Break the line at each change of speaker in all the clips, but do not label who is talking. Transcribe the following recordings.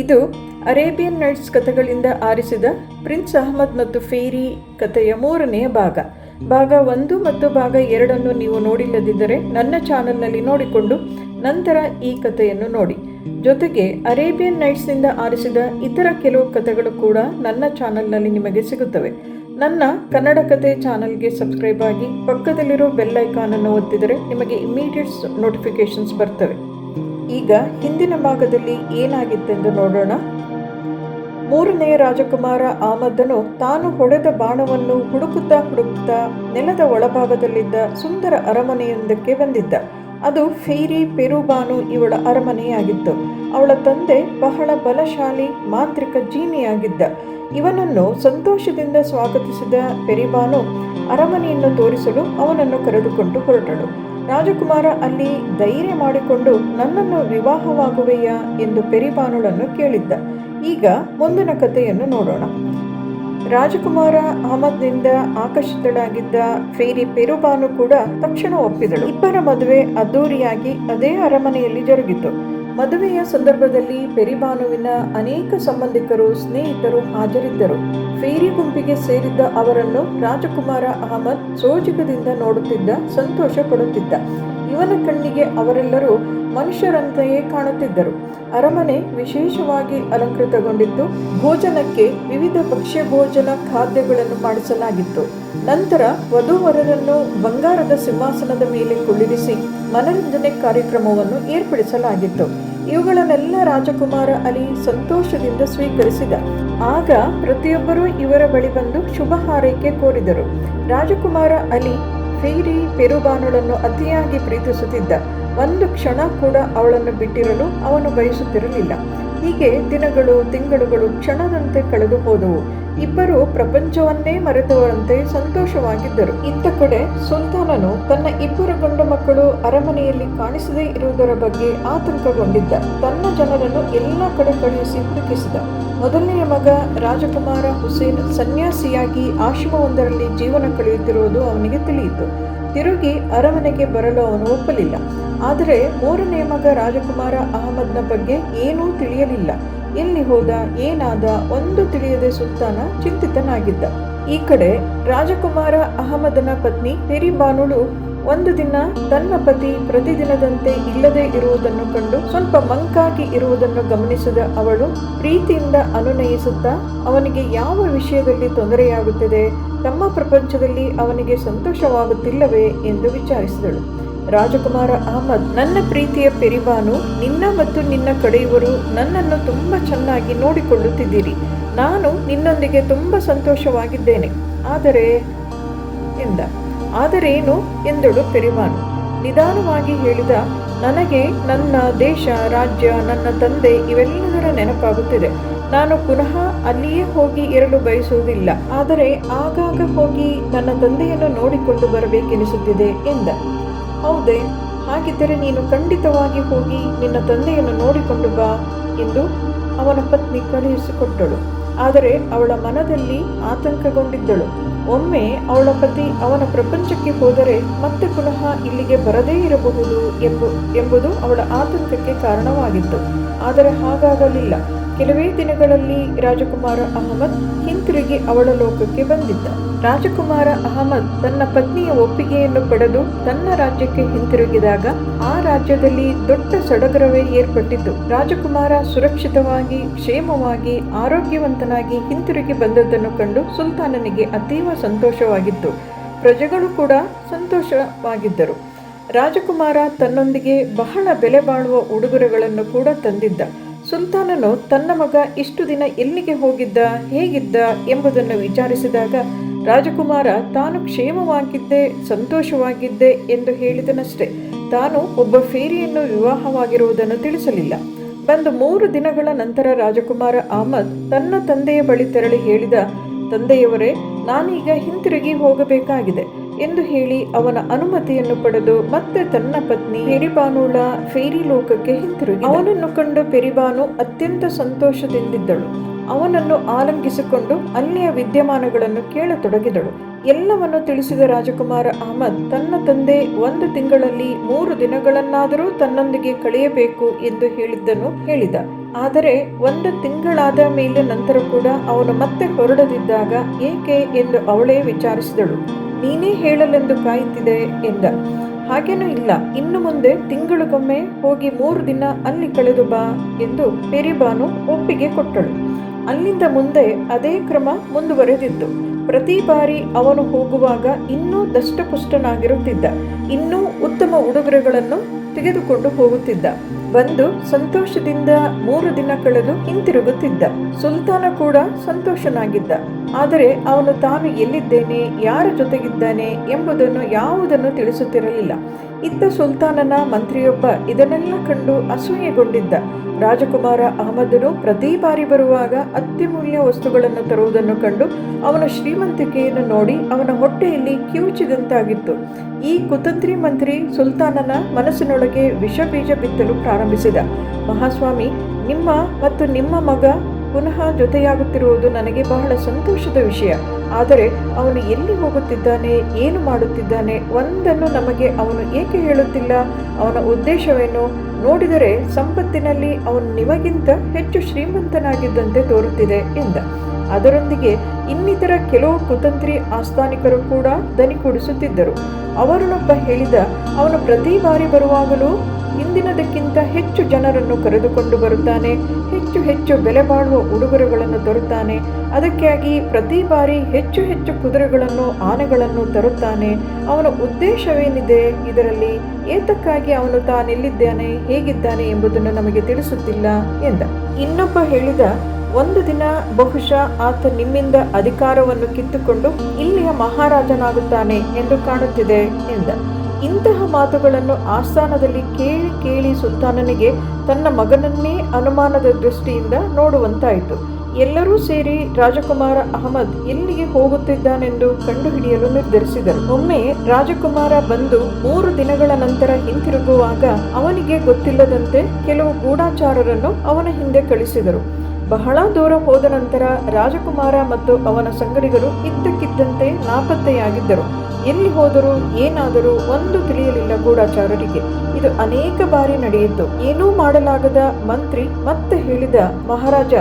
ಇದು Arabian knights ಕಥೆಗಳಿಂದ ಆರಿಸಿದ prince Ahmed ಮತ್ತು ಫೇರಿ ಕಥೆಯ ಮೂರನೆಯ ಭಾಗ. ಭಾಗ ಒಂದು ಮತ್ತು ಭಾಗ ಎರಡನ್ನು ನೀವು ನೋಡಿಲ್ಲದಿದ್ದರೆ ನನ್ನ ಚಾನಲ್ನಲ್ಲಿ ನೋಡಿಕೊಂಡು ನಂತರ ಈ ಕಥೆಯನ್ನು ನೋಡಿ. ಜೊತೆಗೆ ಅರೇಬಿಯನ್ ನೈಟ್ಸ್ನಿಂದ ಆರಿಸಿದ ಇತರ ಕೆಲವು ಕಥೆಗಳು ಕೂಡ ನನ್ನ ಚಾನಲ್ನಲ್ಲಿ ನಿಮಗೆ ಸಿಗುತ್ತವೆ. ನನ್ನ ಕನ್ನಡ ಕತೆ ಚಾನಲ್ಗೆ ಸಬ್ಸ್ಕ್ರೈಬ್ ಆಗಿ ಪಕ್ಕದಲ್ಲಿರೋ ಬೆಲ್ ಐಕಾನನ್ನು ಒತ್ತಿದರೆ ನಿಮಗೆ ಇಮಿಡಿಯೇಟ್ಸ್ ನೋಟಿಫಿಕೇಶನ್ಸ್ ಬರ್ತವೆ. ಈಗ ಹಿಂದಿನ ಭಾಗದಲ್ಲಿ ಏನಾಗಿತ್ತೆಂದು ನೋಡೋಣ. ಮೂರನೆಯ ರಾಜಕುಮಾರ ಆಮದ್ದನು ತಾನು ಹೊಡೆದ ಬಾಣವನ್ನು ಹುಡುಕುತ್ತಾ ಹುಡುಕುತ್ತಾ ನೆಲದ ಒಳಭಾಗದಲ್ಲಿದ್ದ ಸುಂದರ ಅರಮನೆಯೊಂದಕ್ಕೆ ಬಂದಿದ್ದ. ಅದು ಫೇರಿ, ಪೆರುಬಾನು ಇವಳ ಅರಮನೆಯಾಗಿತ್ತು. ಅವಳ ತಂದೆ ಬಹಳ ಬಲಶಾಲಿ, ಮಾಂತ್ರಿಕ ಜೀನಿಯಾಗಿದ್ದ. ಇವನನ್ನು ಸಂತೋಷದಿಂದ ಸ್ವಾಗತಿಸಿದ ಪೆರಿಬಾನು ಅರಮನೆಯನ್ನು ತೋರಿಸಲು ಅವನನ್ನು ಕರೆದುಕೊಂಡು ಹೊರಟಳು. ರಾಜಕುಮಾರ ಅಲ್ಲಿ ಧೈರ್ಯ ಮಾಡಿಕೊಂಡು ನನ್ನನ್ನು ವಿವಾಹವಾಗುವೆಯಾ ಎಂದು ಪೆರಿಬಾನುಳನ್ನು ಕೇಳಿದ್ದ. ಈಗ ಮುಂದಿನ ಕಥೆಯನ್ನು ನೋಡೋಣ. ರಾಜಕುಮಾರ ಅಹಮದ್ನಿಂದ ಆಕರ್ಷಿತಳಾಗಿದ್ದ ಫೇರಿ ಪೆರುಬಾನು ಕೂಡ ತಕ್ಷಣ ಒಪ್ಪಿದಳು. ಇಬ್ಬರ ಮದುವೆ ಅದ್ದೂರಿಯಾಗಿ ಅದೇ ಅರಮನೆಯಲ್ಲಿ ಜರುಗಿತು. ಮದುವೆಯ ಸಂದರ್ಭದಲ್ಲಿ ಪೆರಿಬಾನುವಿನ ಅನೇಕ ಸಂಬಂಧಿಕರು, ಸ್ನೇಹಿತರು ಹಾಜರಿದ್ದರು. ಫೇರಿ ಗುಂಪಿಗೆ ಸೇರಿದ್ದ ಅವರನ್ನು ರಾಜಕುಮಾರ ಅಹಮದ್ ಸೋಜಿಗದಿಂದ ನೋಡುತ್ತಿದ್ದ ಸಂತೋಷ ಪಡುತ್ತಿದ್ದ ಇವನ ಕಣ್ಣಿಗೆ ಅವರೆಲ್ಲರೂ ಮನುಷ್ಯರಂತೆಯೇ ಕಾಣುತ್ತಿದ್ದರು. ಅರಮನೆ ವಿಶೇಷವಾಗಿ ಅಲಂಕೃತಗೊಂಡಿದ್ದು, ಭೋಜನಕ್ಕೆ ವಿವಿಧ ಭಕ್ಷ್ಯ ಭೋಜನ ಖಾದ್ಯಗಳನ್ನು ಮಾಡಿಸಲಾಗಿತ್ತು. ನಂತರ ವಧುವರರನ್ನು ಬಂಗಾರದ ಸಿಂಹಾಸನದ ಮೇಲೆ ಕುಳ್ಳಿರಿಸಿ ಮನರಂಜನೆ ಕಾರ್ಯಕ್ರಮವನ್ನು ಏರ್ಪಡಿಸಲಾಗಿತ್ತು. ಇವುಗಳನ್ನೆಲ್ಲ ರಾಜಕುಮಾರ ಅಲಿ ಸಂತೋಷದಿಂದ ಸ್ವೀಕರಿಸಿದ. ಆಗ ಪ್ರತಿಯೊಬ್ಬರೂ ಇವರ ಬಳಿ ಬಂದು ಶುಭ ಹಾರೈಕೆ ಕೋರಿದರು. ರಾಜಕುಮಾರ ಅಲಿ, ಫೇರಿ, ಪೆರುಬಾನುಳನ್ನು ಅತಿಯಾಗಿ ಪ್ರೀತಿಸುತ್ತಿದ್ದ. ಒಂದು ಕ್ಷಣ ಕೂಡ ಅವಳನ್ನು ಬಿಟ್ಟಿರಲು ಅವನು ಬಯಸುತ್ತಿರಲಿಲ್ಲ. ಹೀಗೆ ದಿನಗಳು, ತಿಂಗಳುಗಳು ಕ್ಷಣದಂತೆ ಕಳೆದು ಹೋದವು. ಇಬ್ಬರು ಪ್ರಪಂಚವನ್ನೇ ಮರೆತವರಂತೆ ಸಂತೋಷವಾಗಿದ್ದರು. ಇಂಥ ಕಡೆ ಸುಲ್ತಾನನು ತನ್ನ ಇಬ್ಬರು ಗಂಡು ಮಕ್ಕಳು ಅರಮನೆಯಲ್ಲಿ ಕಾಣಿಸದೇ ಇರುವುದರ ಬಗ್ಗೆ ಆತಂಕಗೊಂಡಿದ್ದ. ತನ್ನ ಜನರನ್ನು ಎಲ್ಲ ಕಡೆ ಕಳುಹಿಸಿ ಹುಡುಕಿಸಿದ. ಮೊದಲನೆಯ ಮಗ ರಾಜಕುಮಾರ ಹುಸೇನ್ ಸನ್ಯಾಸಿಯಾಗಿ ಆಶ್ರಮವೊಂದರಲ್ಲಿ ಜೀವನ ಕಳೆಯುತ್ತಿರುವುದು ಅವನಿಗೆ ತಿಳಿಯಿತು. ತಿರುಗಿ ಅರಮನೆಗೆ ಬರಲು ಅವನು ಒಪ್ಪಲಿಲ್ಲ. ಆದರೆ ಮೂರನೇ ಮಗ ರಾಜಕುಮಾರ ಅಹಮದ್ನ ಬಗ್ಗೆ ಏನೂ ತಿಳಿಯಲಿಲ್ಲ. ಎಲ್ಲಿ ಹೋದ ಏನಾದ ಒಂದು ತಿಳಿಯದೆ ಸುಲ್ತಾನ ಚಿಂತಿತನಾಗಿದ್ದ. ಈ ಕಡೆ ರಾಜಕುಮಾರ ಅಹಮದನ ಪತ್ನಿ ಪೆರಿಬಾನುಳು ಒಂದು ದಿನ ತನ್ನ ಪತಿ ಪ್ರತಿದಿನದಂತೆ ಇಲ್ಲದೆ ಇರುವುದನ್ನು ಕಂಡು ಸ್ವಲ್ಪ ಮಂಕಾಗಿ ಇರುವುದನ್ನು ಗಮನಿಸಿದ ಅವಳು ಪ್ರೀತಿಯಿಂದ ಅನುನಯಿಸುತ್ತಾ, ಅವನಿಗೆ ಯಾವ ವಿಷಯದಲ್ಲಿ ತೊಂದರೆಯಾಗುತ್ತಿದೆ, ತಮ್ಮ ಪ್ರಪಂಚದಲ್ಲಿ ಅವನಿಗೆ ಸಂತೋಷವಾಗುತ್ತಿಲ್ಲವೇ ಎಂದು ವಿಚಾರಿಸಿದಳು. ರಾಜಕುಮಾರ ಅಹಮದ್, ನನ್ನ ಪ್ರೀತಿಯ ಪೆರಿಬಾನು, ನಿನ್ನ ಮತ್ತು ನಿನ್ನ ಕಡೆಯವರು ನನ್ನನ್ನು ತುಂಬ ಚೆನ್ನಾಗಿ ನೋಡಿಕೊಳ್ಳುತ್ತಿದ್ದೀರಿ. ನಾನು ನಿನ್ನೊಂದಿಗೆ ತುಂಬ ಸಂತೋಷವಾಗಿದ್ದೇನೆ. ಆದರೆ, ಎಂದ ಆದರೇನು ಎಂದಳು ಪೆರಿಬಾನು. ನಿಧಾನವಾಗಿ ಹೇಳಿದ, ನನಗೆ ನನ್ನ ದೇಶ, ರಾಜ್ಯ, ನನ್ನ ತಂದೆ ಇವೆಲ್ಲದರ ನೆನಪಾಗುತ್ತಿದೆ. ನಾನು ಪುನಃ ಅಲ್ಲಿಯೇ ಹೋಗಿ ಇರಲು ಬಯಸುವುದಿಲ್ಲ. ಆದರೆ, ಆಗಾಗ ಹೋಗಿ ನನ್ನ ತಂದೆಯನ್ನು ನೋಡಿಕೊಂಡು ಬರಬೇಕೆನಿಸುತ್ತಿದೆ, ಎಂದ. ಹೌದೇ, ಹಾಗಿದ್ದರೆ ನೀನು ಖಂಡಿತವಾಗಿ ಹೋಗಿ ನಿನ್ನ ತಂದೆಯನ್ನು ನೋಡಿಕೊಂಡು ಬಾ ಎಂದು ಅವನ ಪತ್ನಿ ಕಳುಹಿಸಿಕೊಟ್ಟಳು. ಆದರೆ ಅವಳ ಮನದಲ್ಲಿ ಆತಂಕಗೊಂಡಿದ್ದಳು. ಒಮ್ಮೆ ಅವಳ ಪತಿ ಅವನ ಪ್ರಪಂಚಕ್ಕೆ ಹೋದರೆ ಮತ್ತೆ ಪುನಃ ಇಲ್ಲಿಗೆ ಬರದೇ ಇರಬಹುದು ಎಂಬು, ಎಂಬುದು ಅವಳ ಆತಂಕಕ್ಕೆ ಕಾರಣವಾಗಿತ್ತು. ಆದರೆ ಹಾಗಾಗಲಿಲ್ಲ. ಕೆಲವೇ ದಿನಗಳಲ್ಲಿ ರಾಜಕುಮಾರ ಅಹಮದ್ ಹಿಂತಿರುಗಿ ಅವಳ ಲೋಕಕ್ಕೆ ಬಂದಿದ್ದ. ರಾಜಕುಮಾರ ಅಹಮದ್ ತನ್ನ ಪತ್ನಿಯ ಒಪ್ಪಿಗೆಯನ್ನು ಪಡೆದು ತನ್ನ ರಾಜ್ಯಕ್ಕೆ ಹಿಂತಿರುಗಿದಾಗ ಆ ರಾಜ್ಯದಲ್ಲಿ ದೊಡ್ಡ ಸಡಗರವೇ ಏರ್ಪಟ್ಟಿತು. ರಾಜಕುಮಾರ ಸುರಕ್ಷಿತವಾಗಿ, ಕ್ಷೇಮವಾಗಿ, ಆರೋಗ್ಯವಂತನಾಗಿ ಹಿಂತಿರುಗಿ ಬಂದದ್ದನ್ನು ಕಂಡು ಸುಲ್ತಾನನಿಗೆ ಅತೀವ ಸಂತೋಷವಾಗಿತ್ತು. ಪ್ರಜೆಗಳು ಕೂಡ ಸಂತೋಷವಾಗಿದ್ದರು. ರಾಜಕುಮಾರ ತನ್ನೊಂದಿಗೆ ಬಹಳ ಬೆಲೆ ಬಾಳುವ ಉಡುಗೊರೆಗಳನ್ನು ಕೂಡ ತಂದಿದ್ದ. ಸುಲ್ತಾನನು ತನ್ನ ಮಗ ಇಷ್ಟು ದಿನ ಎಲ್ಲಿಗೆ ಹೋಗಿದ್ದ, ಹೇಗಿದ್ದ ಎಂಬುದನ್ನು ವಿಚಾರಿಸಿದಾಗ ರಾಜಕುಮಾರ, ತಾನು ಕ್ಷೇಮವಾಗಿದ್ದೆ, ಸಂತೋಷವಾಗಿದ್ದೆ ಎಂದು ಹೇಳಿದನಷ್ಟೇ. ತಾನು ಒಬ್ಬ ಫೇರಿಯನ್ನು ವಿವಾಹವಾಗಿರುವುದನ್ನು ತಿಳಿಸಲಿಲ್ಲ. ಬಂದು ಮೂರು ದಿನಗಳ ನಂತರ ರಾಜಕುಮಾರ ಅಹಮದ್ ತನ್ನ ತಂದೆಯ ಬಳಿ ತೆರಳಿ ಹೇಳಿದ, ತಂದೆಯವರೇ, ನಾನೀಗ ಹಿಂತಿರುಗಿ ಹೋಗಬೇಕಾಗಿದೆ. ಎಂದು ಹೇಳಿ ಅವನ ಅನುಮತಿಯನ್ನು ಪಡೆದು ಮತ್ತೆ ತನ್ನ ಪತ್ನಿ ಪೆರಿಬಾನುಳ ಫೇರಿ ಲೋಕಕ್ಕೆ ಹಿಂತಿರುಗಿ ಅವನನ್ನು ಕಂಡು ಪೆರಿಬಾನು ಅತ್ಯಂತ ಸಂತೋಷದಿಂದಿದ್ದಳು. ಅವನನ್ನು ಆಲಂಗಿಸಿಕೊಂಡು ಅಲ್ಲಿಯ ವಿದ್ಯಮಾನಗಳನ್ನು ಕೇಳತೊಡಗಿದಳು. ಎಲ್ಲವನ್ನು ತಿಳಿಸಿದ ರಾಜಕುಮಾರ ಅಹಮದ್ ತನ್ನ ತಂದೆ ಒಂದು ತಿಂಗಳಲ್ಲಿ ಮೂರು ದಿನಗಳನ್ನಾದರೂ ತನ್ನೊಂದಿಗೆ ಕಳೆಯಬೇಕು ಎಂದು ಹೇಳಿದ್ದನ್ನು ಹೇಳಿದ. ಆದರೆ ಒಂದು ತಿಂಗಳಾದ ಮೇಲೆ ನಂತರ ಕೂಡ ಅವನು ಮತ್ತೆ ಹೊರಡದಿದ್ದಾಗ ಏಕೆ ಎಂದು ಅವಳೇ ವಿಚಾರಿಸಿದಳು. ನೀನೇ ಹೇಳಲೆಂದು ಕಾಯುತ್ತಿದೆ ಎಂದ. ಹಾಗೇನೂ ಇಲ್ಲ. ಇನ್ನು ಮುಂದೆ ತಿಂಗಳಿಗೊಮ್ಮೆ ಹೋಗಿ ಮೂರು ದಿನ ಅಲ್ಲಿ ಕಳೆದು ಬಾ ಎಂದು ಪೆರಿಬಾನು ಒಪ್ಪಿಗೆ ಕೊಟ್ಟಳು. ಅಲ್ಲಿಂದ ಮುಂದೆ ಅದೇ ಕ್ರಮ ಮುಂದುವರೆದಿತ್ತು. ಪ್ರತಿ ಬಾರಿ ಅವನು ಹೋಗುವಾಗ ಇನ್ನೂ ದಷ್ಟಪುಷ್ಟನಾಗಿರುತ್ತಿದ್ದ. ಇನ್ನೂ ಉತ್ತಮ ಉಡುಗೊರೆಗಳನ್ನು ತೆಗೆದುಕೊಂಡು ಹೋಗುತ್ತಿದ್ದ. ಬಂದು ಸಂತೋಷದಿಂದ ಮೂರು ದಿನ ಕಳೆದು ಹಿಂತಿರುಗುತ್ತಿದ್ದ. ಸುಲ್ತಾನ ಕೂಡ ಸಂತೋಷನಾಗಿದ್ದ. ಆದರೆ ಅವನು ತಾನು ಎಲ್ಲಿದ್ದೇನೆ, ಯಾರ ಜೊತೆಗಿದ್ದಾನೆ ಎಂಬುದನ್ನು ಯಾವುದನ್ನು ತಿಳಿಸುತ್ತಿರಲಿಲ್ಲ. ಇತ್ತ ಸುಲ್ತಾನನ ಮಂತ್ರಿಯೊಬ್ಬ ಇದನ್ನೆಲ್ಲ ಕಂಡು ಅಸೂಯೆಗೊಂಡಿದ್ದ. ರಾಜಕುಮಾರ ಅಹಮದನು ಪ್ರತಿ ಬಾರಿ ಬರುವಾಗ ಅತ್ಯಮೂಲ್ಯ ವಸ್ತುಗಳನ್ನು ತರುವುದನ್ನು ಕಂಡು ಅವನ ಶ್ರೀಮಂತಿಕೆಯನ್ನು ನೋಡಿ ಅವನ ಹೊಟ್ಟೆಯಲ್ಲಿ ಕಿವುಚಿದಂತಾಗಿತ್ತು. ಈ ಕುತಂತ್ರಿ ಮಂತ್ರಿ ಸುಲ್ತಾನನ ಮನಸ್ಸಿನೊಳಗೆ ವಿಷ ಬೀಜ ಬಿತ್ತಲು ಪ್ರಾರಂಭಿಸಿದ. ಮಹಾಸ್ವಾಮಿ, ನಿಮ್ಮ ಮತ್ತು ನಿಮ್ಮ ಮಗ ಪುನಃ ಜೊತೆಯಾಗುತ್ತಿರುವುದು ನನಗೆ ಬಹಳ ಸಂತೋಷದ ವಿಷಯ. ಆದರೆ ಅವನು ಎಲ್ಲಿ ಹೋಗುತ್ತಿದ್ದಾನೆ, ಏನು ಮಾಡುತ್ತಿದ್ದಾನೆ ಒಂದನ್ನು ನಮಗೆ ಅವನು ಏಕೆ ಹೇಳುತ್ತಿಲ್ಲ? ಅವನ ಉದ್ದೇಶವೇನು? ನೋಡಿದರೆ ಸಂಪತ್ತಿನಲ್ಲಿ ಅವನು ನಿಮಗಿಂತ ಹೆಚ್ಚು ಶ್ರೀಮಂತನಾಗಿದ್ದಂತೆ ತೋರುತ್ತಿದೆ ಎಂದ. ಅದರೊಂದಿಗೆ ಇನ್ನಿತರ ಕೆಲವು ಕುತಂತ್ರಿ ಆಸ್ಥಾನಿಕರು ಕೂಡ ದನಿಗೂಡಿಸುತ್ತಿದ್ದರು ಅವರನ್ನೊಬ್ಬ ಹೇಳಿದ, ಅವನು ಪ್ರತಿ ಬಾರಿ ಬರುವಾಗಲೂ ಹಿಂದಿನದಕ್ಕಿಂತ ಹೆಚ್ಚು ಜನರನ್ನು ಕರೆದುಕೊಂಡು ಬರುತ್ತಾನೆ, ಹೆಚ್ಚು ಹೆಚ್ಚು ಬೆಲೆ ಬಾಳುವ ಉಡುಗೊರೆಗಳನ್ನು ತರುತ್ತಾನೆ, ಅದಕ್ಕಾಗಿ ಪ್ರತಿ ಬಾರಿ ಹೆಚ್ಚು ಹೆಚ್ಚು ಕುದುರೆಗಳನ್ನು, ಆನೆಗಳನ್ನು ತರುತ್ತಾನೆ. ಅವನ ಉದ್ದೇಶವೇನಿದೆ? ಇದರಲ್ಲಿ ಏತಕ್ಕಾಗಿ ಅವನು ತಾನೆಲ್ಲಿದ್ದಾನೆ ಹೇಗಿದ್ದಾನೆ ಎಂಬುದನ್ನು ನಮಗೆ ತಿಳಿಸುತ್ತಿಲ್ಲ ಎಂದ. ಇನ್ನೊಬ್ಬ ಹೇಳಿದ, ಒಂದು ದಿನ ಬಹುಶಃ ಆತ ನಿಮ್ಮಿಂದ ಅಧಿಕಾರವನ್ನು ಕಿತ್ತುಕೊಂಡು ಇಲ್ಲಿಯ ಮಹಾರಾಜನಾಗುತ್ತಾನೆ ಎಂದು ಕಾಣುತ್ತಿದೆ ಎಂದ. ಇಂತಹ ಮಾತುಗಳನ್ನು ಆಸ್ಥಾನದಲ್ಲಿ ಕೇಳಿ ಕೇಳಿ ಸುಲ್ತಾನನಿಗೆ ತನ್ನ ಮಗನನ್ನೇ ಅನುಮಾನದ ದೃಷ್ಟಿಯಿಂದ ನೋಡುವಂತಾಯಿತು. ಎಲ್ಲರೂ ಸೇರಿ ರಾಜಕುಮಾರ ಅಹಮದ್ ಎಲ್ಲಿಗೆ ಹೋಗುತ್ತಿದ್ದಾನೆಂದು ಕಂಡುಹಿಡಿಯಲು ನಿರ್ಧರಿಸಿದರು. ಒಮ್ಮೆ ರಾಜಕುಮಾರ ಬಂದು ಮೂರು ದಿನಗಳ ನಂತರ ಹಿಂತಿರುಗುವಾಗ ಅವನಿಗೆ ಗೊತ್ತಿಲ್ಲದಂತೆ ಕೆಲವು ಗೂಢಾಚಾರರನ್ನು ಅವನ ಹಿಂದೆ ಕಳಿಸಿದರು. ಬಹಳ ದೂರ ಹೋದ ನಂತರ ರಾಜಕುಮಾರ ಮತ್ತು ಅವನ ಸಂಗಡಿಗರು ಇದ್ದಕ್ಕಿದ್ದಂತೆ ನಾಪತ್ತೆಯಾಗಿದ್ದರು. ಎಲ್ಲಿ ಹೋದರೂ ಏನಾದರೂ ಒಂದು ತಿಳಿಯಲಿಲ್ಲ ಗೂಢಾಚಾರರಿಗೆ. ಇದು ಅನೇಕ ಬಾರಿ ನಡೆಯಿತು. ಏನೂ ಮಾಡಲಾಗದ ಮಂತ್ರಿ ಮತ್ತೆ ಹೇಳಿದ ಮಹಾರಾಜ,